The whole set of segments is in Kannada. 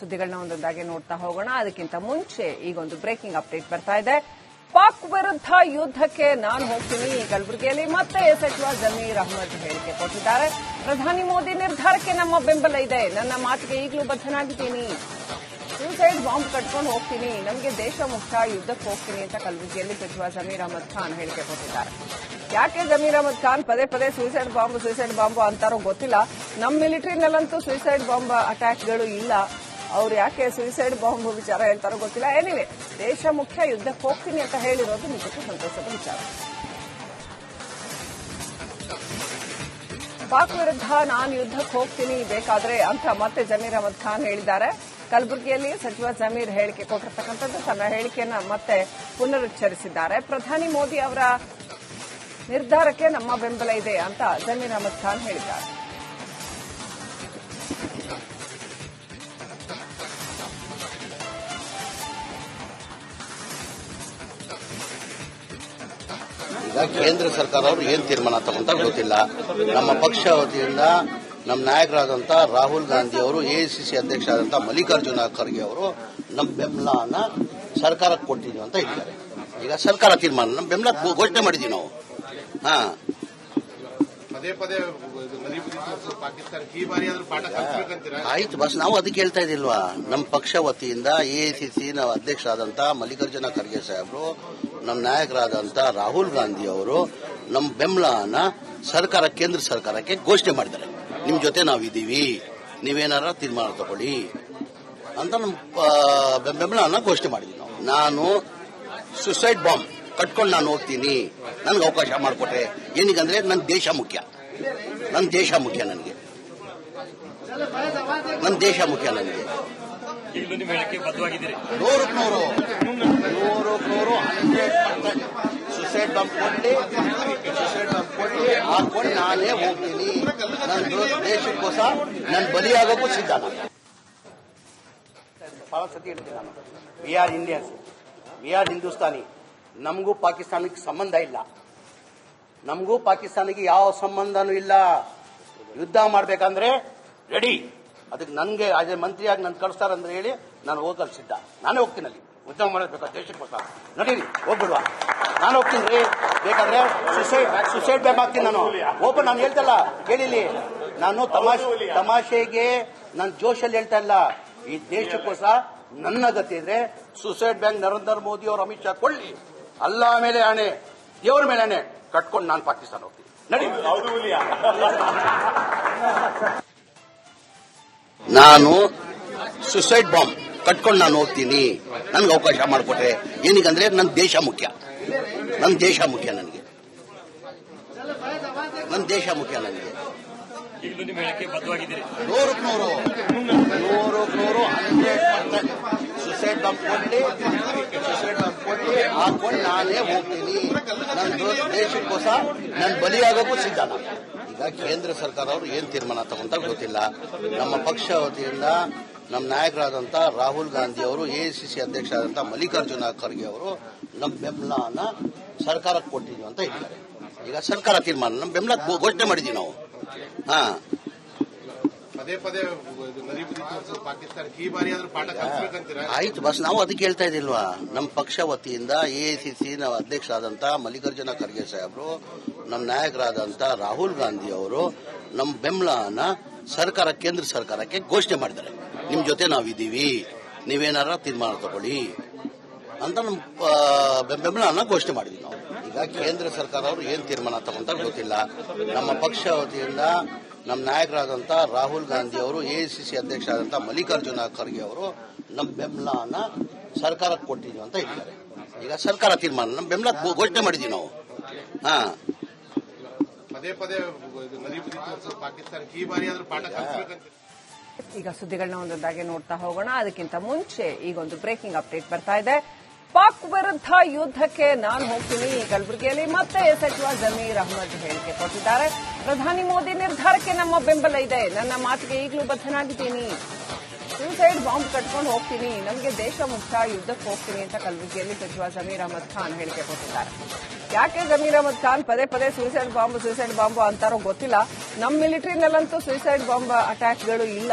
ಸುದ್ದಿಗಳನ್ನ ಒಂದೊಂದಾಗಿ ನೋಡ್ತಾ ಹೋಗೋಣ. ಅದಕ್ಕಿಂತ ಮುಂಚೆ ಈಗ ಒಂದು ಬ್ರೇಕಿಂಗ್ ಅಪ್ಡೇಟ್ ಬರ್ತಾ ಇದೆ. ಪಾಕ್ ವಿರುದ್ಧ ಯುದ್ಧಕ್ಕೆ ನಾನು ಹೋಗ್ತೀನಿ. ಕಲಬುರಗಿಯಲ್ಲಿ ಮತ್ತೆ ಸಚಿವ ಜಮೀರ್ ಅಹಮದ್ ಹೇಳಿಕೆ ಕೊಟ್ಟಿದ್ದಾರೆ. ಪ್ರಧಾನಿ ಮೋದಿ ನಿರ್ಧಾರಕ್ಕೆ ನಮ್ಮ ಬೆಂಬಲ ಇದೆ. ನನ್ನ ಮಾತಿಗೆ ಈಗಲೂ ಬದ್ಧನಾಗಿದ್ದೀನಿ. ಸೂಸೈಡ್ ಬಾಂಬ್ ಕಟ್ಕೊಂಡು ಹೋಗ್ತೀನಿ. ನಮಗೆ ದೇಶ ಮುಕ್ತ, ಯುದ್ಧಕ್ಕೆ ಹೋಗ್ತೀನಿ ಅಂತ ಕಲಬುರಗಿಯಲ್ಲಿ ಸಚಿವ ಜಮೀರ್ ಅಹಮದ್ ಖಾನ್ ಹೇಳಿಕೆ ಕೊಟ್ಟಿದ್ದಾರೆ. ಯಾಕೆ ಜಮೀರ್ ಅಹಮದ್ ಖಾನ್ ಪದೇ ಪದೇ ಸೂಸೈಡ್ ಬಾಂಬ್ ಸೂಸೈಡ್ ಬಾಂಬ್ ಅಂತಾರೋ ಗೊತ್ತಿಲ್ಲ. ನಮ್ಮ ಮಿಲಿಟರಿನಲ್ಲಂತೂ ಸೂಸೈಡ್ ಬಾಂಬ್ ಅಟ್ಯಾಕ್ಗಳು ಇಲ್ಲ. ಅವ್ರು ಯಾಕೆ ಸುಯಿಸೈಡ್ ಬಾಂಬ್ ವಿಚಾರ ಹೇಳ್ತಾರೋ ಗೊತ್ತಿಲ್ಲ. ಏನಿವೆ ದೇಶ ಮುಖ್ಯ ಯುದ್ಧಕ್ಕೆ ಹೋಗ್ತೀನಿ ಅಂತ ಹೇಳಿರೋದು ನಿಜಕ್ಕೂ ಸಂತೋಷದ ವಿಚಾರ. ಪಾಕ್ ವಿರುದ್ಧ ನಾನು ಯುದ್ಧಕ್ಕೆ ಹೋಗ್ತೀನಿ, ಬೇಕಾದ್ರೆ ಅಂತ ಮತ್ತೆ ಜಮೀರ್ ಅಹಮದ್ ಖಾನ್ ಹೇಳಿದ್ದಾರೆ. ಕಲಬುರಗಿಯಲ್ಲಿ ಸಚಿವ ಜಮೀರ್ ಹೇಳಿಕೆ ಕೊಟ್ಟಿರ್ತಕ್ಕಂಥದ್ದು, ತನ್ನ ಹೇಳಿಕೆಯನ್ನ ಮತ್ತೆ ಪುನರುಚ್ಚರಿಸಿದ್ದಾರೆ. ಪ್ರಧಾನಿ ಮೋದಿ ಅವರ ನಿರ್ಧಾರಕ್ಕೆ ನಮ್ಮ ಬೆಂಬಲ ಇದೆ ಅಂತ ಜಮೀರ್ ಅಹಮದ್ ಖಾನ್ ಹೇಳಿದ್ದಾರೆ. ಕೇಂದ್ರ ಸರ್ಕಾರ ಅವರು ಏನ್ ತೀರ್ಮಾನ ತಗೊಂತ ಗೊತ್ತಿಲ್ಲ. ನಮ್ಮ ಪಕ್ಷ ವತಿಯಿಂದ ನಮ್ಮ ನಾಯಕರಾದಂತ ರಾಹುಲ್ ಗಾಂಧಿ ಅವರು ಎಐಸಿಸಿ ಅಧ್ಯಕ್ಷ ಆದಂತ ಮಲ್ಲಿಕಾರ್ಜುನ ಖರ್ಗೆ ಅವರು ನಮ್ಮ ಬೆಂಬಲನ ಸರ್ಕಾರಕ್ಕೆ ಕೊಟ್ಟಿದ್ದೀವಿ ಅಂತ ಹೇಳಿದ್ದಾರೆ ಈಗ ಸರ್ಕಾರ ತೀರ್ಮಾನ ನಮ್ಮ ಬೆಂಬಲ ಘೋಷಣೆ ಮಾಡಿದ್ದೀವಿ ನಾವು. ಹಾ. ಆಯ್ತು ಬಸ್ ನಾವು ಅದಕ್ಕೆ ಹೇಳ್ತಾ ಇದಿಲ್ವಾ ನಮ್ಮ ಪಕ್ಷ ವತಿಯಿಂದ ಎಐಸಿಸಿ ನಾವು ಅಧ್ಯಕ್ಷ ಆದಂತ ಮಲ್ಲಿಕಾರ್ಜುನ ಖರ್ಗೆ ಸಾಹೇಬರು ನಮ್ಮ ನಾಯಕರಾದಂಥ ರಾಹುಲ್ ಗಾಂಧಿ ಅವರು ನಮ್ಮ ಬೆಂಬಲನ ಸರ್ಕಾರ ಕೇಂದ್ರ ಸರ್ಕಾರಕ್ಕೆ ಘೋಷಣೆ ಮಾಡಿದ್ದಾರೆ. ನಿಮ್ಮ ಜೊತೆ ನಾವಿದ್ದೀವಿ ನೀವೇನಾರ ತೀರ್ಮಾನ ತಗೊಳ್ಳಿ ಅಂತ ನಮ್ಮ ಬೆಂಬಲನ ಘೋಷಣೆ ಮಾಡಿದ್ವಿ ನಾವು. ನಾನು ಸುಸೈಡ್ ಬಾಂಬ್ ಕಟ್ಕೊಂಡು ನಾನು ಹೋಗ್ತೀನಿ. ನನಗೆ ಅವಕಾಶ ಮಾಡಿಕೊಟ್ರೆ. ಏನೀಗಂದ್ರೆ ನನ್ನ ದೇಶ ಮುಖ್ಯ. ನನ್ನ ದೇಶ ಮುಖ್ಯ ನನಗೆ. ನನ್ನ ದೇಶ ಮುಖ್ಯ ನನಗೆ. ನೂರು ನೂರಕ್ಕೆ ನೂರು ಪರ್ಸೆಂಟ್ ಸುಸೈಡ್ ಸುಸೈಡ್ ಬಾಂಬ್ ಕೊಡ್ಲಿ ಹಾಕೊಂಡು ನಾನೇ ಹೋಗ್ತೀನಿ ನನ್ನ ದೇಶಕ್ಕೋಸ ನಾನು ಬಲಿಯಾಗೋಕ್ಕೂ ಸಿದ್ಧ ನಾನು ಬಹಳ ಸತಿ ನಾನು. We are Indians we are Hindustani ನಮಗೂ ಪಾಕಿಸ್ತಾನಕ್ಕೆ ಸಂಬಂಧ ಇಲ್ಲ. ನಮಗೂ ಪಾಕಿಸ್ತಾನಕ್ಕೆ ಯಾವ ಸಂಬಂಧನೂ ಇಲ್ಲ. ಯುದ್ಧ ಮಾಡಬೇಕಂದ್ರೆ ರೆಡಿ ಅದಕ್ಕೆ ನನಗೆ ಅದೇ ಮಂತ್ರಿಯಾಗಿ ನಾನು ಕಳಿಸ್ತಾರಂದ್ರೆ ಹೇಳಿ, ನಾನು ಹೋಗಲು ಸಿದ್ಧ. ನಾನೇ ಹೋಗ್ತೀನಿ ಅಲ್ಲಿ. ಯುದ್ಧ ಮಾಡಬೇಕು ದೇಶಕ್ಕೋಸ್ಕರ ನಡೀರಿ, ಹೋಗ್ಬಿಡುವ. ನಾನು ಹೋಗ್ತೀನಿ. ರೀ ಬೇಕಾದ್ರೆ ಸುಸೈಡ್ ಸುಸೈಡ್ ಬ್ಯಾಂಕ್ ಹಾಕ್ತೀನಿ ನಾನು. ಓಪನ್ ನಾನು ಹೇಳ್ತಲ್ಲ ಕೇಳಿಲಿ ನಾನು ತಮಾಷೆ ತಮಾಷೆಗೆ ನಾನು ಜೋಶಲ್ಲಿ ಹೇಳ್ತಾ ಇಲ್ಲ. ಈ ದೇಶಕ್ಕೋಸ್ಕರ ನನ್ನ ಗತಿ ಇದ್ರೆ ಸುಸೈಡ್ ಬ್ಯಾಂಕ್ ನರೇಂದ್ರ ಮೋದಿ ಅವರು ಅಮಿತ್ ಶಾ ಕೊಳ್ಳಿ ಅಲ್ಲ ಮೇಲೆ ಆಣೆ. ದೇವ್ರ ಮೇಲೆ ಆಣೆ. ಕಟ್ಕೊಂಡು ನಾನು ಪಾಕಿಸ್ತಾನ ಹೋಗ್ತೀನಿ. ನಡಿ ನಾನು ಸುಸೈಡ್ ಬಾಂಬ್. ಕಟ್ಕೊಂಡು ನಾನು ಹೋಗ್ತೀನಿ. ನನಗೆ ಅವಕಾಶ ಮಾಡಿಕೊಟ್ರೆ. ಏನೀಗಂದ್ರೆ ನನ್ನ ದೇಶ ಮುಖ್ಯ. ನನ್ನ ದೇಶ ಮುಖ್ಯ ನನಗೆ. ನನ್ನ ದೇಶ ಮುಖ್ಯ ನನಗೆ. ನೂರಕ್ಕೆ ನೂರು ನೂರಕ್ಕೆ ನೂರು ಹಂಡ್ರೆಡ್ ಪರ್ಸೆಂಟ್ ಸುಸೈಡ್ ಬಾಂಬ್ ಕೊಡ್ಲಿ ಸುಸೈಡ್ ಹಾಕೊಂಡು ನಾನೇ ಹೋಗ್ತೀನಿ. ನನ್ನ ದೇಶಕ್ಕೋಸ ನಾನು ಬಲಿಯಾಗೋಕ್ಕೂ ಸಿದ್ಧ ನಾನು ಈಗ ಕೇಂದ್ರ ಸರ್ಕಾರ ಅವರು ಏನ್ ತೀರ್ಮಾನ ತಗೊಂತ ಗೊತ್ತಿಲ್ಲ. ನಮ್ಮ ಪಕ್ಷ ವತಿಯಿಂದ ನಮ್ಮ ನಾಯಕರಾದಂಥ ರಾಹುಲ್ ಗಾಂಧಿ ಅವರು ಎಐಸಿಸಿ ಅಧ್ಯಕ್ಷ ಆದಂತ ಮಲ್ಲಿಕಾರ್ಜುನ ಖರ್ಗೆ ಅವರು ನಮ್ಮ ಬೆಂಬಲನ ಸರ್ಕಾರಕ್ಕೆ ಕೊಟ್ಟಿದ್ವಿ ಅಂತ ಹೇಳಿದ್ದಾರೆ. ಈಗ ಸರ್ಕಾರ ತೀರ್ಮಾನ ನಮ್ಮ ಬೆಂಬಲ ಘೋಷಣೆ ಮಾಡಿದ್ದೀವಿ ನಾವು. ಹಾ. ಪದೇ ಪದೇ ಆಯ್ತು ಬಸ್ ನಾವು ಅದಕ್ಕೆ ಹೇಳ್ತಾ ಇದಿಲ್ವಾ ನಮ್ಮ ಪಕ್ಷ ವತಿಯಿಂದ ಎಐಸಿಸಿ ನಾವು ಅಧ್ಯಕ್ಷ ಆದಂತ ಮಲ್ಲಿಕಾರ್ಜುನ ಖರ್ಗೆ ಸಾಹೇಬರು ನಮ್ಮ ನಾಯಕರಾದಂತ ರಾಹುಲ್ ಗಾಂಧಿ ಅವರು ನಮ್ಮ ಬೆಂಬಲನ ಸರ್ಕಾರ ಕೇಂದ್ರ ಸರ್ಕಾರಕ್ಕೆ ಘೋಷಣೆ ಮಾಡಿದ್ದಾರೆ. ನಿಮ್ ಜೊತೆ ನಾವಿದ್ದೀವಿ. ನೀವೇನಾರ ತೀರ್ಮಾನ ತಗೊಳ್ಳಿ ಅಂತ ನಮ್ಮ ಬೆಂಬಲ ಬೆಂಬಲನ ಘೋಷಣೆ ಮಾಡಿದ್ವಿ ನಾವು. ಈಗ ಕೇಂದ್ರ ಸರ್ಕಾರ ಅವರು ಏನ್ ತೀರ್ಮಾನ ತಗೊಂತ ಗೊತ್ತಿಲ್ಲ. ನಮ್ಮ ಪಕ್ಷ ವತಿಯಿಂದ ನಮ್ಮ ನಾಯಕರಾದಂತ ರಾಹುಲ್ ಗಾಂಧಿ ಅವರು ಎಐಸಿಸಿ ಅಧ್ಯಕ್ಷ ಆದಂತ ಮಲ್ಲಿಕಾರ್ಜುನ ಖರ್ಗೆ ಅವರು ನಮ್ಮ ಬೆಂಬಲನ ಸರ್ಕಾರಕ್ಕೆ ಕೊಟ್ಟಿದ್ವಿ ಅಂತ ಹೇಳಿದ್ದಾರೆ ಈಗ ಸರ್ಕಾರ ತೀರ್ಮಾನ, ನಮ್ಮ ಬೆಂಬಲ ಘೋಷಣೆ ಮಾಡಿದ್ವಿ ನಾವು. ಹಾ. ಪದೇ ಪದೇ ಪಾಕಿಸ್ತಾನ ಈ ಬಾರಿ ಆದ್ರೂ ಪಾಠ ಈಗ ಸುದ್ದಿಗಳನ್ನ ಒಂದೊಂದಾಗಿ ನೋಡ್ತಾ ಹೋಗೋಣ. ಅದಕ್ಕಿಂತ ಮುಂಚೆ ಈಗ ಒಂದು ಬ್ರೇಕಿಂಗ್ ಅಪ್ಡೇಟ್ ಬರ್ತಾ ಇದೆ. ಪಾಕ್ ವಿರುದ್ಧ ಯುದ್ಧಕ್ಕೆ ನಾನು ಹೋಗ್ತೀನಿ. ಕಲಬುರಗಿಯಲ್ಲಿ ಮತ್ತೆ ಸಚಿವ ಜಮೀರ್ ಅಹಮದ್ ಹೇಳಿಕೆ ಕೊಟ್ಟಿದ್ದಾರೆ. ಪ್ರಧಾನಿ ಮೋದಿ ನಿರ್ಧಾರಕ್ಕೆ ನಮ್ಮ ಬೆಂಬಲ ಇದೆ. ನನ್ನ ಮಾತಿಗೆ ಈಗಲೂ ಬದ್ಧನಾಗಿದ್ದೀನಿ. ಸೂಸೈಡ್ ಬಾಂಬ್ ಕಟ್ಕೊಂಡು ಹೋಗ್ತೀನಿ. ನಮಗೆ ದೇಶ ಮುಕ್ತ, ಯುದ್ಧಕ್ಕೆ ಹೋಗ್ತೀನಿ ಅಂತ ಕಲಬುರಗಿಯಲ್ಲಿ ಸಚಿವ ಜಮೀರ್ ಅಹಮದ್ ಖಾನ್ ಹೇಳಿಕೆ ಕೊಟ್ಟಿದ್ದಾರೆ. ಯಾಕೆ ಜಮೀರ್ ಅಹಮದ್ ಖಾನ್ ಪದೇ ಪದೇ ಸೂಸೈಡ್ ಬಾಂಬ್ ಸೂಸೈಡ್ ಬಾಂಬ್ ಅಂತಾರೋ ಗೊತ್ತಿಲ್ಲ. ನಮ್ಮ ಮಿಲಿಟರಿನಲ್ಲಂತೂ ಸೂಸೈಡ್ ಬಾಂಬ್ ಅಟ್ಯಾಕ್ಗಳು ಇಲ್ಲ.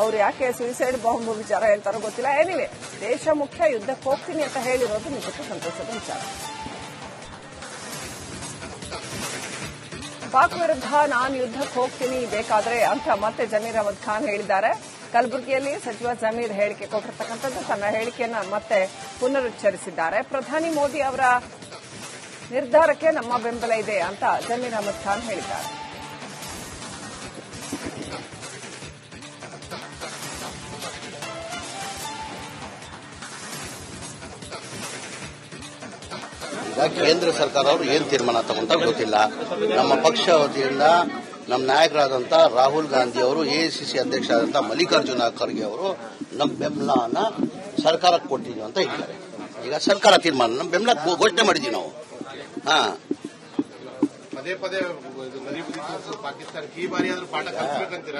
ಅವ್ರು ಯಾಕೆ ಸೂಸೈಡ್ ಬಾಂಬ್ ವಿಚಾರ ಹೇಳ್ತಾರೋ ಗೊತ್ತಿಲ್ಲ. ಏನಿವೆ ದೇಶ ಮುಖ್ಯ, ಯುದ್ಧಕ್ಕೆ ಹೋಗ್ತೀನಿ ಅಂತ ಹೇಳಿರೋದು ನಿಜಕ್ಕೂ ಸಂತೋಷದ ವಿಚಾರ. ಪಾಕ್ ವಿರುದ್ಧ ನಾನು ಯುದ್ಧಕ್ಕೆ ಹೋಗ್ತೀನಿ ಬೇಕಾದ್ರೆ ಅಂತ ಮತ್ತೆ ಜಮೀರ್ ಅಹಮದ್ ಖಾನ್ ಹೇಳಿದ್ದಾರೆ. ಕಲಬುರಗಿಯಲ್ಲಿ ಸಚಿವ ಜಮೀರ್ ಹೇಳಿಕೆ ಕೊಟ್ಟಿರತಕ್ಕಂಥದ್ದು ತನ್ನ ಹೇಳಿಕೆಯನ್ನ ಮತ್ತೆ ಪುನರುಚ್ಚರಿಸಿದ್ದಾರೆ. ಪ್ರಧಾನಿ ಮೋದಿ ಅವರ ನಿರ್ಧಾರಕ್ಕೆ ನಮ್ಮ ಬೆಂಬಲ ಇದೆ ಅಂತ ಜಮೀರ್ ಅಹಮದ್ ಖಾನ್ ಹೇಳಿದ್ದಾರೆ. ಕೇಂದ್ರ ಸರ್ಕಾರ ಅವರು ಏನ್ ತೀರ್ಮಾನ ತಗೊಂತ ಗೊತ್ತಿಲ್ಲ. ನಮ್ಮ ಪಕ್ಷ ವತಿಯಿಂದ ನಮ್ಮ ನಾಯಕರಾದಂತ ರಾಹುಲ್ ಗಾಂಧಿ ಅವರು ಎಐಸಿಸಿ ಅಧ್ಯಕ್ಷರಾದಂತ ಮಲ್ಲಿಕಾರ್ಜುನ ಖರ್ಗೆ ಅವರು ನಮ್ಮ ಬೆಂಬಲನ ಸರ್ಕಾರಕ್ಕೆ ಕೊಟ್ಟಿದ್ವಿ ಅಂತ ಹೇಳ್ತಾರೆ. ಈಗ ಸರ್ಕಾರ ತೀರ್ಮಾನ ನಮ್ಮ ಬೆಂಬಲ ಘೋಷಣೆ ಮಾಡಿದ್ವಿ ನಾವು. ಹಾ.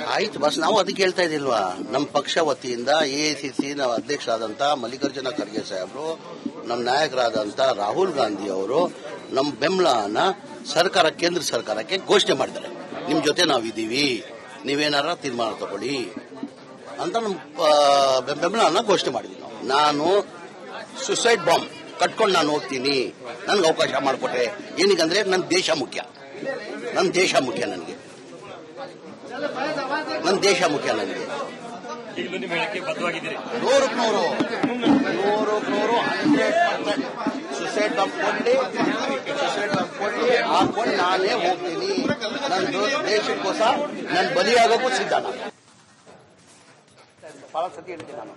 ಆಯ್ತು ಬಸ್ ನಾವು ಅದಕ್ಕೆ ಹೇಳ್ತಾ ಇದಿಲ್ವಾ ನಮ್ಮ ಪಕ್ಷ ವತಿಯಿಂದ ಎಐಸಿಸಿ ನಾವು ಆದಂತಹ ಮಲ್ಲಿಕಾರ್ಜುನ ಖರ್ಗೆ ಸಾಹೇಬರು ನಮ್ಮ ನಾಯಕರಾದಂತ ರಾಹುಲ್ ಗಾಂಧಿ ಅವರು ನಮ್ಮ ಬೆಂಬಲನ ಸರ್ಕಾರ ಕೇಂದ್ರ ಸರ್ಕಾರಕ್ಕೆ ಘೋಷಣೆ ಮಾಡಿದ್ದಾರೆ. ನಿಮ್ ಜೊತೆ ನಾವಿದ್ದೀವಿ. ನೀವೇನಾರ ತೀರ್ಮಾನ ತಗೊಳ್ಳಿ ಅಂತ ನಮ್ಮ ಬೆಂಬಲನ ಘೋಷಣೆ ಮಾಡಿದ್ವಿ ನಾವು. ನಾನು ಸುಸೈಡ್ ಬಾಂಬ್ ಕಟ್ಕೊಂಡು ನಾನು ಹೋಗ್ತೀನಿ. ನನ್ಗೆ ಅವಕಾಶ ಮಾಡಿಕೊಟ್ರೆ. ಏನೀಗಂದ್ರೆ ನನ್ನ ದೇಶ ಮುಖ್ಯ. ನನ್ನ ದೇಶ ಮುಖ್ಯ ನನಗೆ. ನನ್ನ ದೇಶ ಮುಖ್ಯ ನನಗೆ. ನಿಮ್ಮ ನೂರು ನೂರು ಹಂಡ್ರೆಡ್ ಸುಸೈಡ್ ಬಾಂಬ್ ಕೊಟ್ಟು ಸುಸೈಡ್ ಕೊಡ್ಲಿ ಹಾಕೊಂಡು ನಾನೇ ಹೋಗ್ತೀನಿ ನನ್ನ ದೇಶಕ್ಕೋಸ ನಾನು ಬಲಿಯಾಗೋಕ್ಕೂ ಸಿದ್ಧ ನಾನು ಬಹಳ ಸತಿ ಹೇಳ್ತೀನಿ ನಾನು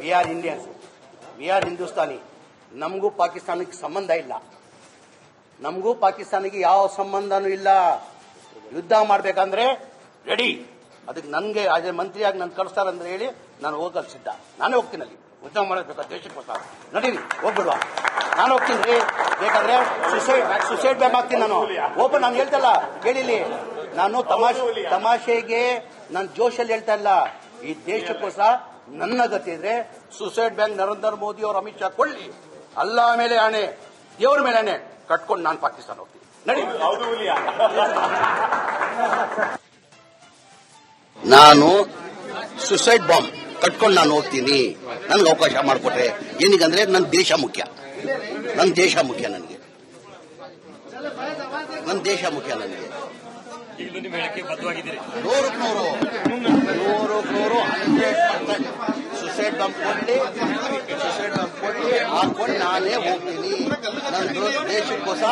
we are Indians we are Hindustani ನಮಗೂ ಪಾಕಿಸ್ತಾನಕ್ಕೆ ಸಂಬಂಧ ಇಲ್ಲ. ನಮಗೂ ಪಾಕಿಸ್ತಾನಿಗೆ ಯಾವ ಸಂಬಂಧನೂ ಇಲ್ಲ. ಯುದ್ಧ ಮಾಡಬೇಕಂದ್ರೆ ರೆಡಿ ಅದಕ್ಕೆ ನನಗೆ ಅದೇ ಮಂತ್ರಿಯಾಗಿ ನಾನು ಕಳಿಸ್ತಾರಂದ್ರೆ ಹೇಳಿ ನಾನು ಹೋಗಲು ಸಿದ್ಧ. ನಾನೇ ಹೋಗ್ತೀನಿ ಅಲ್ಲಿ. ದೇಶಕ್ಕೆ ದೇಶಕ್ಕೋಸ್ಕರ ನಡೀರಿ ಹೋಗ್ಬಿಡುವ. ನಾನು ಹೋಗ್ತೀನಿ. ರೀ ಬೇಕಾದ್ರೆ ಸುಸೈಡ್ ಸುಸೈಡ್ ಬ್ಯಾಮ್ ಹಾಕ್ತೀನಿ ನಾನು. ಓಪನ್ ನಾನು ಹೇಳ್ತಲ್ಲ ಕೇಳಿಲಿ ನಾನು ತಮಾಷೆ ತಮಾಷೆಗೆ ನಾನು ಜೋಶಲ್ಲಿ ಹೇಳ್ತಾ ಇಲ್ಲ. ಈ ದೇಶಕ್ಕೋಸ್ಕರ ನನ್ನ ಗತಿ ಇದ್ರೆ ಸುಸೈಡ್ ಬ್ಯಾಂಕ್ ನರೇಂದ್ರ ಮೋದಿ ಅವರು ಅಮಿತ್ ಶಾ ಕೊಳ್ಳಿ ಅಲ್ಲ ಮೇಲೆ ಆಣೆ. ದೇವ್ರ ಮೇಲೆ ಆಣೆ. ಕಟ್ಕೊಂಡು ನಾನು ಪಾಕಿಸ್ತಾನ ಹೋಗ್ತೀನಿ. ನಡಿ. ನಾನು ಸುಸೈಡ್ ಬಾಂಬ್ ಕಟ್ಕೊಂಡು ನಾನು ಹೋಗ್ತೀನಿ. ನನ್ಗೆ ಅವಕಾಶ ಮಾಡಿಕೊಟ್ರೆ. ಏನಿಗಂದ್ರೆ ನನ್ನ ದೇಶ ಮುಖ್ಯ. ನನ್ನ ದೇಶ ಮುಖ್ಯ ನನಗೆ. ನನ್ನ ದೇಶ ಮುಖ್ಯ ನನಗೆ. ನೂರು ನೂರು ನೂರಕ್ಕೆ ನೂರು ನೂರಕ್ಕೆ ನೂರು ಹಂಡ್ರೆಡ್ ಪರ್ಸೆಂಟ್ ಸುಸೈಡ್ ಬಂಪ್ ಕೊಡ್ಲಿ ಸುಸೈಡ್ ಬಂಪ್ ಕೊಡ್ಲಿ ಹಾಕೊಂಡು ನಾನೇ ಹೋಗ್ತೀನಿ. ನನ್ನ ದೇಶಕ್ಕೋಸ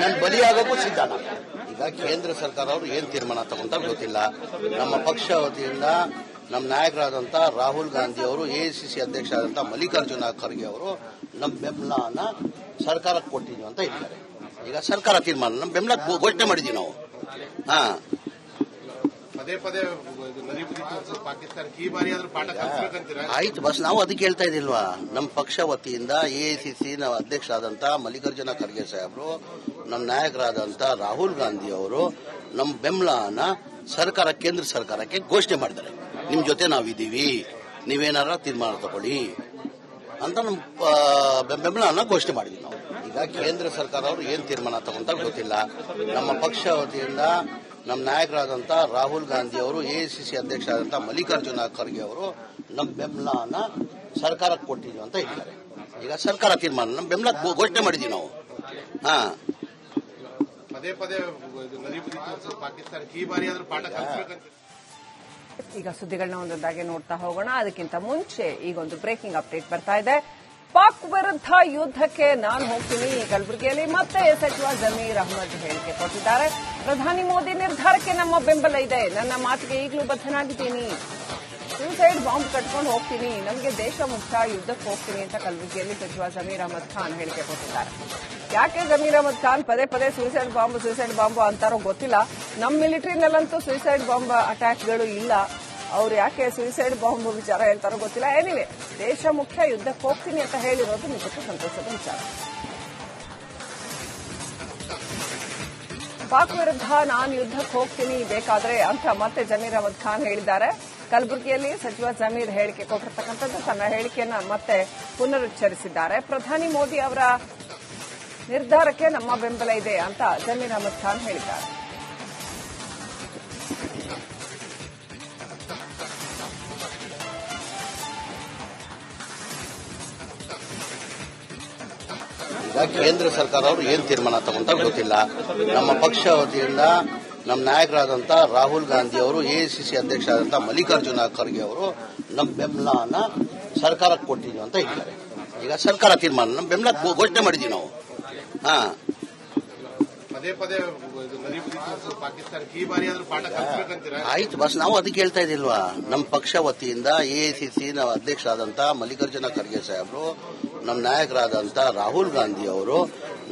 ನಾನು ಬಲಿಯಾಗೋಕ್ಕೂ ಸಿದ್ಧ ನಾನು. ಈಗ ಕೇಂದ್ರ ಸರ್ಕಾರ ಅವರು ಏನ್ ತೀರ್ಮಾನ ತಗೊಂತ ಗೊತ್ತಿಲ್ಲ. ನಮ್ಮ ಪಕ್ಷ ವತಿಯಿಂದ ನಮ್ಮ ನಾಯಕರಾದಂಥ ರಾಹುಲ್ ಗಾಂಧಿ ಅವರು ಎಐಸಿಸಿ ಆದಂಥ ಮಲ್ಲಿಕಾರ್ಜುನ ಖರ್ಗೆ ಅವರು ನಮ್ಮ ಬೆಂಬಲನ ಸರ್ಕಾರಕ್ಕೆ ಕೊಟ್ಟಿದ್ದೀವಿ ಅಂತ ಇದ್ದಾರೆ. ಈಗ ಸರ್ಕಾರ ತೀರ್ಮಾನ ನಮ್ಮ ಬೆಂಬಲ ಘೋಷಣೆ ಮಾಡಿದ್ದೀವಿ ನಾವು. ಹಾ. ಪದೇ ಪದೇ ಆಯ್ತು ಬಸ್ ನಾವು ಅದಕ್ಕೆ ಹೇಳ್ತಾ ಇದಿಲ್ವಾ ನಮ್ಮ ಪಕ್ಷ ವತಿಯಿಂದ ಎಐಸಿಸಿ ನಾವು ಅಧ್ಯಕ್ಷರಾದಂತ ಮಲ್ಲಿಕಾರ್ಜುನ ಖರ್ಗೆ ಸಾಹೇಬರು ನಮ್ಮ ನಾಯಕರಾದಂತ ರಾಹುಲ್ ಗಾಂಧಿ ಅವರು ನಮ್ಮ ಬೆಂಬಲನ ಸರ್ಕಾರ ಕೇಂದ್ರ ಸರ್ಕಾರಕ್ಕೆ ಘೋಷಣೆ ಮಾಡಿದ್ದಾರೆ. ನಿಮ್ ಜೊತೆ ನಾವಿದ್ದೀವಿ. ನೀವೇನಾರ ತೀರ್ಮಾನ ತಗೊಳ್ಳಿ ಅಂತ ನಮ್ಮ ಬೆಂಬಲನ ಘೋಷಣೆ ಮಾಡಿದ್ವಿ ನಾವು. ಈಗ ಕೇಂದ್ರ ಸರ್ಕಾರ ಅವರು ಏನ್ ತೀರ್ಮಾನ ತಗೊಂತ ಗೊತ್ತಿಲ್ಲ. ನಮ್ಮ ಪಕ್ಷ ವತಿಯಿಂದ ನಮ್ಮ ನಾಯಕರಾದಂತ ರಾಹುಲ್ ಗಾಂಧಿ ಅವರು ಎಐಸಿಸಿ ಅಧ್ಯಕ್ಷರಾದಂತ ಮಲ್ಲಿಕಾರ್ಜುನ ಖರ್ಗೆ ಅವರು ನಮ್ಮ ಬೆಂಬಲನ ಸರ್ಕಾರಕ್ಕೆ ಕೊಟ್ಟಿದ್ವಿ ಅಂತ ಹೇಳಿದ್ದಾರೆ. ಈಗ ಸರ್ಕಾರ ತೀರ್ಮಾನ ನಮ್ಮ ಬೆಂಬಲ ಘೋಷಣೆ ಮಾಡಿದ್ವಿ ನಾವು. ಹಾ. ಪದೇ ಪದೇ ಪಾಕಿಸ್ತಾನ ಈ ಬಾರಿ ಆದ್ರೂ ಪಾಠ ಈಗ ಸುದ್ದಿಗಳನ್ನ ಒಂದೊಂದಾಗಿ ನೋಡ್ತಾ ಹೋಗೋಣ. ಅದಕ್ಕಿಂತ ಮುಂಚೆ ಈಗ ಒಂದು ಬ್ರೇಕಿಂಗ್ ಅಪ್ಡೇಟ್ ಬರ್ತಾ ಇದೆ. ಪಾಕ್ ವಿರುದ್ಧ ಯುದ್ಧಕ್ಕೆ ನಾನು ಹೋಗ್ತೀನಿ. ಕಲಬುರಗಿಯಲ್ಲಿ ಮತ್ತೆ ಸಚಿವ ಜಮೀರ್ ಅಹಮದ್ ಹೇಳಿಕೆ ಕೊಟ್ಟಿದ್ದಾರೆ. ಪ್ರಧಾನಿ ಮೋದಿ ನಿರ್ಧಾರಕ್ಕೆ ನಮ್ಮ ಬೆಂಬಲ ಇದೆ. ನನ್ನ ಮಾತಿಗೆ ಈಗಲೂ ಬದ್ಧನಾಗಿದ್ದೀನಿ. ಸೂಸೈಡ್ ಬಾಂಬ್ ಕಟ್ಕೊಂಡು ಹೋಗ್ತೀನಿ. ನಮಗೆ ದೇಶ ಮುಕ್ತ, ಯುದ್ಧಕ್ಕೆ ಹೋಗ್ತೀನಿ ಅಂತ ಕಲಬುರಗಿಯಲ್ಲಿ ಸಚಿವ ಜಮೀರ್ ಅಹಮದ್ ಖಾನ್ ಹೇಳಿಕೆ ಕೊಟ್ಟಿದ್ದಾರೆ. ಯಾಕೆ ಜಮೀರ್ ಅಹಮದ್ ಖಾನ್ ಪದೇ ಪದೇ ಸೂಸೈಡ್ ಬಾಂಬ್ ಸೂಸೈಡ್ ಬಾಂಬ್ ಅಂತಾರೋ ಗೊತ್ತಿಲ್ಲ. ನಮ್ಮ ಮಿಲಿಟರಿನಲ್ಲಂತೂ ಸೂಸೈಡ್ ಬಾಂಬ್ ಅಟ್ಯಾಕ್ಗಳು ಇಲ್ಲ. ಅವ್ರು ಯಾಕೆ ಸೂಸೈಡ್ ಬಾಂಬ್ ವಿಚಾರ ಹೇಳ್ತಾರೋ ಗೊತ್ತಿಲ್ಲ. ಏನಿವೆ ದೇಶ ಮುಖ್ಯ, ಯುದ್ಧಕ್ಕೆ ಹೋಗ್ತೀನಿ ಅಂತ ಹೇಳಿರೋದು ನಿಜಕ್ಕೂ ಸಂತೋಷದ ವಿಚಾರ. ಪಾಕ್ ವಿರುದ್ಧ ನಾನು ಯುದ್ಧಕ್ಕೆ ಹೋಗ್ತೀನಿ, ಬೇಕಾದ್ರೆ ಅಂತ ಮತ್ತೆ ಜಮೀರ್ ಅಹಮದ್ ಖಾನ್ ಹೇಳಿದ್ದಾರೆ. ಕಲಬುರಗಿಯಲ್ಲಿ ಸಚಿವ ಜಮೀರ್ ಹೇಳಿಕೆ ಕೊಟ್ಟಿರ್ತಕ್ಕಂಥದ್ದು, ತನ್ನ ಹೇಳಿಕೆಯನ್ನ ಮತ್ತೆ ಪುನರುಚ್ಚರಿಸಿದ್ದಾರೆ. ಪ್ರಧಾನಿ ಮೋದಿ ಅವರ ನಿರ್ಧಾರಕ್ಕೆ ನಮ್ಮ ಬೆಂಬಲ ಇದೆ ಅಂತ ಜಮೀರ್ ಅಹಮದ್ ಖಾನ್ ಹೇಳಿದ್ದಾರೆ. ಈಗ ಕೇಂದ್ರ ಸರ್ಕಾರ ಅವರು ಏನ್ ತೀರ್ಮಾನ ತಗೊಂತ ಗೊತ್ತಿಲ್ಲ. ನಮ್ಮ ಪಕ್ಷ ವತಿಯಿಂದ ನಮ್ಮ ನಾಯಕರಾದಂತ ರಾಹುಲ್ ಗಾಂಧಿ ಅವರು ಎಐಸಿಸಿ ಅಧ್ಯಕ್ಷ ಆದಂತ ಮಲ್ಲಿಕಾರ್ಜುನ ಖರ್ಗೆ ಅವರು ನಮ್ಮ ಬೆಂಬಲನ ಸರ್ಕಾರಕ್ಕೆ ಕೊಟ್ಟಿದ್ದೀವಿ ಅಂತ ಹೇಳ್ತಾರೆ ಈಗ ಸರ್ಕಾರ ತೀರ್ಮಾನ, ನಮ್ಮ ಬೆಂಬಲ ಘೋಷಣೆ ಮಾಡಿದ್ದೀವಿ ನಾವು. ಹಾ. ಪದೇ ಪದೇ ಈ ಬಾರಿ ಆದ್ರೂ ಪಾಠ ಆಯ್ತು ಬಸ್, ನಾವು ಅದಕ್ಕೆ ಹೇಳ್ತಾ ಇದಿಲ್ವಾ ನಮ್ಮ ಪಕ್ಷ ವತಿಯಿಂದ ಎಐಸಿಸಿ ನಾವು ಅಧ್ಯಕ್ಷ ಆದಂತ ಮಲ್ಲಿಕಾರ್ಜುನ ಖರ್ಗೆ ಸಾಹೇಬರು, ನಮ್ಮ ನಾಯಕರಾದಂತ ರಾಹುಲ್ ಗಾಂಧಿ ಅವರು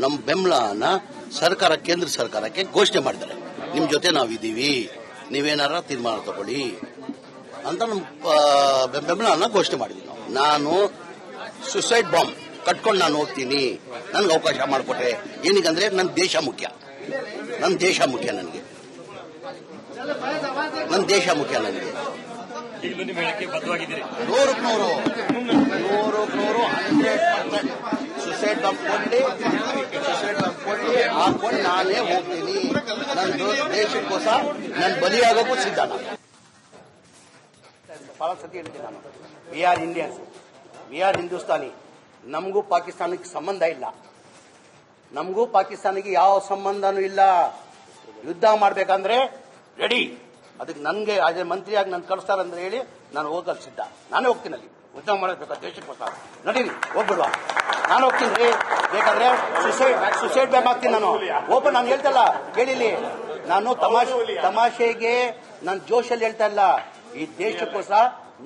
ನಮ್ಮ ಬೆಂಬಲನ ಸರ್ಕಾರ, ಕೇಂದ್ರ ಸರ್ಕಾರಕ್ಕೆ ಘೋಷಣೆ ಮಾಡಿದ್ದಾರೆ. ನಿಮ್ ಜೊತೆ ನಾವಿದ್ದೀವಿ ನೀವೇನಾರ ತೀರ್ಮಾನ ತಗೊಳ್ಳಿ ಅಂತ ನಮ್ಮ ಬೆಂಬಲನ ಘೋಷಣೆ ಮಾಡಿದ್ವಿ ನಾವು. ನಾನು ಸುಸೈಡ್ ಬಾಂಬ್ ಕಟ್ಕೊಂಡು ನಾನು ಹೋಗ್ತೀನಿ. ನನ್ಗೆ ಅವಕಾಶ ಮಾಡಿಕೊಟ್ರೆ. ಏನಿಗಂದ್ರೆ ನನ್ನ ದೇಶ ಮುಖ್ಯ. ನನ್ನ ದೇಶ ಮುಖ್ಯ ನನಗೆ. ನಮ್ಮ ದೇಶ ಮುಖ್ಯ ನನಗೆ. ನೂರಕ್ಕೆ ನೂರು ನೂರಕ್ಕೆ ನೂರು ಸುಸೈಡ್ ಬಾಂಬ್ ಕೊಡ್ಲಿ ಸುಸೈಡ್ ಬಾಂಬ್ ಕೊಡ್ಲಿ ಹಾಕೊಂಡು ನಾನೇ ಹೋಗ್ತೀನಿ. ನನ್ನ ದೇಶಕ್ಕೋಸ ನಾನು ಬಲಿಯಾಗೋಕ್ಕೂ ಸಿದ್ಧ ನಾನು. ಬಹಳ ಸತಿ ಹೇಳ್ತೀನಿ ನಾನು. We are Indians we are Hindustani ನಮಗೂ ಪಾಕಿಸ್ತಾನಕ್ಕೆ ಸಂಬಂಧ ಇಲ್ಲ. ನಮಗೂ ಪಾಕಿಸ್ತಾನಿಗೆ ಯಾವ ಸಂಬಂಧನೂ ಇಲ್ಲ. ಯುದ್ಧ ಮಾಡ್ಬೇಕಂದ್ರೆ ರೆಡಿ ಅದಕ್ಕೆ ನನಗೆ ಅದೇ ಮಂತ್ರಿಯಾಗಿ ನಾನು ಕಳಿಸ್ತಾರಂದ್ರೆ ಹೇಳಿ ನಾನು ಹೋಗಲು ಸಿದ್ಧ. ನಾನೇ ಹೋಗ್ತೀನಿ ಅಲ್ಲಿ. ಯುದ್ಧ ದೇಶಕ್ಕೆ ದೇಶಕ್ಕೋಸ್ಕರ ನಡೀರಿ ಹೋಗ್ಬಿಡುವ. ನಾನು ಹೋಗ್ತೀನಿ ರೀ ಬೇಕಾದ್ರೆ ಸುಸೈಡ್ ಸುಸೈಡ್ ಬ್ಯಾಗ್ ಹಾಕ್ತೀನಿ ನಾನು. ಓಪನ್ ನಾನು ಹೇಳ್ತಲ್ಲ ಕೇಳಿಲಿ ನಾನು ತಮಾಷೆ ತಮಾಷೆಗೆ ನಾನು ಜೋಶಲ್ಲಿ ಹೇಳ್ತಾ ಇಲ್ಲ. ಈ ದೇಶಕ್ಕೋಸ್ಕರ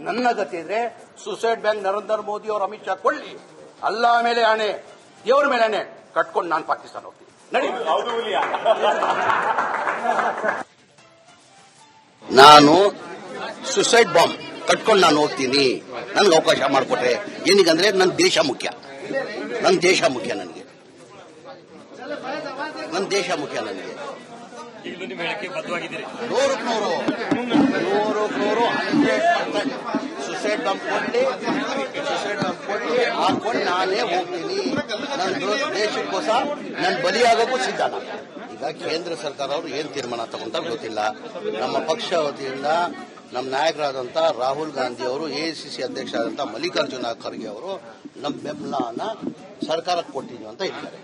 ನನ್ನ ಗತಿ ಇದ್ರೆ ಸುಸೈಡ್ ಬ್ಯಾಂಕ್ ನರೇಂದ್ರ ಮೋದಿ ಅವರು ಅಮಿತ್ ಶಾ ಕೊಳ್ಳಿ ಅಲ್ಲ ಮೇಲೆ ಆಣೆ. ದೇವ್ರ ಮೇಲೆ ಆಣೆ. ಕಟ್ಕೊಂಡು ನಾನು ಪಾಕಿಸ್ತಾನ ಹೋಗ್ತೀನಿ. ನಡಿ ನಾನು ಸುಸೈಡ್ ಬಾಂಬ್ ಕಟ್ಕೊಂಡು ನಾನು ಹೋಗ್ತೀನಿ. ನನ್ಗೆ ಅವಕಾಶ ಮಾಡಿಕೊಟ್ರೆ. ಏನಿಗಂದ್ರೆ ನನ್ನ ದೇಶ ಮುಖ್ಯ. ನನ್ನ ದೇಶ ಮುಖ್ಯ ನನಗೆ. ನನ್ನ ದೇಶ ಮುಖ್ಯ ನನಗೆ. ನೂರು ನೂರಕ್ಕೆ ನೂರು ನೂರಕ್ಕೆ ನೂರು ಹಂಡ್ರೆಡ್ ಪರ್ಸೆಂಟ್ ಸುಸೈಡ್ ಬಾಂಬ್ ಕೊಡ್ಲಿ ಸುಸೈಡ್ ಬಾಂಬ್ ಕೊಡ್ಲಿ ಹಾಕೊಂಡು ನಾನೇ ಹೋಗ್ತೀನಿ. ನನ್ನ ದೇಶಕ್ಕೋಸ ನನ್ನ ಬಲಿಯಾಗೋಕ್ಕೂ ಸಿದ್ಧ ನಾನು ಈಗ ಕೇಂದ್ರ ಸರ್ಕಾರ ಅವರು ಏನ್ ತೀರ್ಮಾನ ತಗೊಂತ ಗೊತ್ತಿಲ್ಲ. ನಮ್ಮ ಪಕ್ಷ ವತಿಯಿಂದ ನಮ್ಮ ನಾಯಕರಾದಂತ ರಾಹುಲ್ ಗಾಂಧಿ ಅವರು ಎಐಸಿಸಿ ಅಧ್ಯಕ್ಷ ಆದಂತಹ ಮಲ್ಲಿಕಾರ್ಜುನ ಖರ್ಗೆ ಅವರು ನಮ್ಮ ಬೆಂಬಲನ ಸರ್ಕಾರಕ್ಕೆ ಕೊಟ್ಟಿದ್ವಿ ಅಂತ ಹೇಳ್ತಾರೆ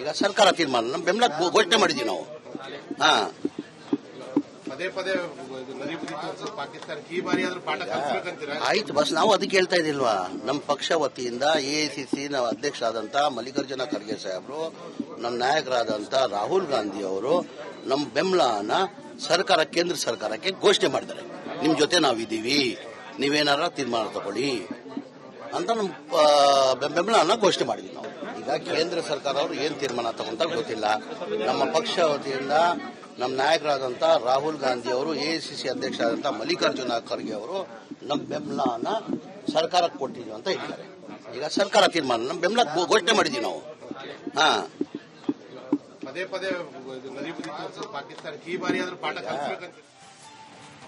ಈಗ ಸರ್ಕಾರ ತೀರ್ಮಾನ, ನಮ್ಮ ಬೆಂಬಲ ಘೋಷಣೆ ಮಾಡಿದ್ದೀವಿ ನಾವು. ಹಾ. ಪದೇ ಪದೇ ಪಾಕಿಸ್ತಾನಕ್ಕೆ ಈ ಬಾರಿ ಆದ್ರೂ ಪಾಠ ಆಯ್ತು ಬಸ್ ನಾವು ಅದಕ್ಕೆ ಹೇಳ್ತಾ ಇದಿಲ್ವಾ ನಮ್ಮ ಪಕ್ಷ ವತಿಯಿಂದ ಎಐಸಿಸಿ ನಾವು ಅಧ್ಯಕ್ಷ ಆದಂತ ಮಲ್ಲಿಕಾರ್ಜುನ ಖರ್ಗೆ ಸಾಹೇಬರು ನಮ್ಮ ನಾಯಕರಾದಂತ ರಾಹುಲ್ ಗಾಂಧಿ ಅವರು ನಮ್ಮ ಬೆಂಬಲನ ಸರ್ಕಾರ, ಕೇಂದ್ರ ಸರ್ಕಾರಕ್ಕೆ ಘೋಷಣೆ ಮಾಡಿದ್ದಾರೆ. ನಿಮ್ ಜೊತೆ ನಾವಿದ್ದೀವಿ. ನೀವೇನಾರ ತೀರ್ಮಾನ ತಗೊಳ್ಳಿ ಅಂತ ನಮ್ಮ ಬೆಂಬಲನ ಘೋಷಣೆ ಮಾಡಿದ್ವಿ ನಾವು. ಈಗ ಕೇಂದ್ರ ಸರ್ಕಾರ ಅವರು ಏನ್ ತೀರ್ಮಾನ ತಗೊಂತ ಗೊತ್ತಿಲ್ಲ. ನಮ್ಮ ಪಕ್ಷ ವತಿಯಿಂದ ನಮ್ಮ ನಾಯಕರಾದಂತ ರಾಹುಲ್ ಗಾಂಧಿ ಅವರು ಎಐಸಿಸಿ ಅಧ್ಯಕ್ಷ ಆದಂತಹ ಮಲ್ಲಿಕಾರ್ಜುನ ಖರ್ಗೆ ಅವರು ನಮ್ಮ ಬೆಂಬಲನ ಸರ್ಕಾರಕ್ಕೆ ಕೊಟ್ಟಿದ್ವಿ ಅಂತ ಹೇಳ್ತಾರೆ. ಈಗ ಸರ್ಕಾರ ತೀರ್ಮಾನ, ನಮ್ಮ ಬೆಂಬಲ ಘೋಷಣೆ ಮಾಡಿದ್ವಿ ನಾವು. ಹಾ. ಪದೇ ಪದೇ ಪಾಕಿಸ್ತಾನ ಈ ಬಾರಿ ಆದ್ರೂ ಪಾಠ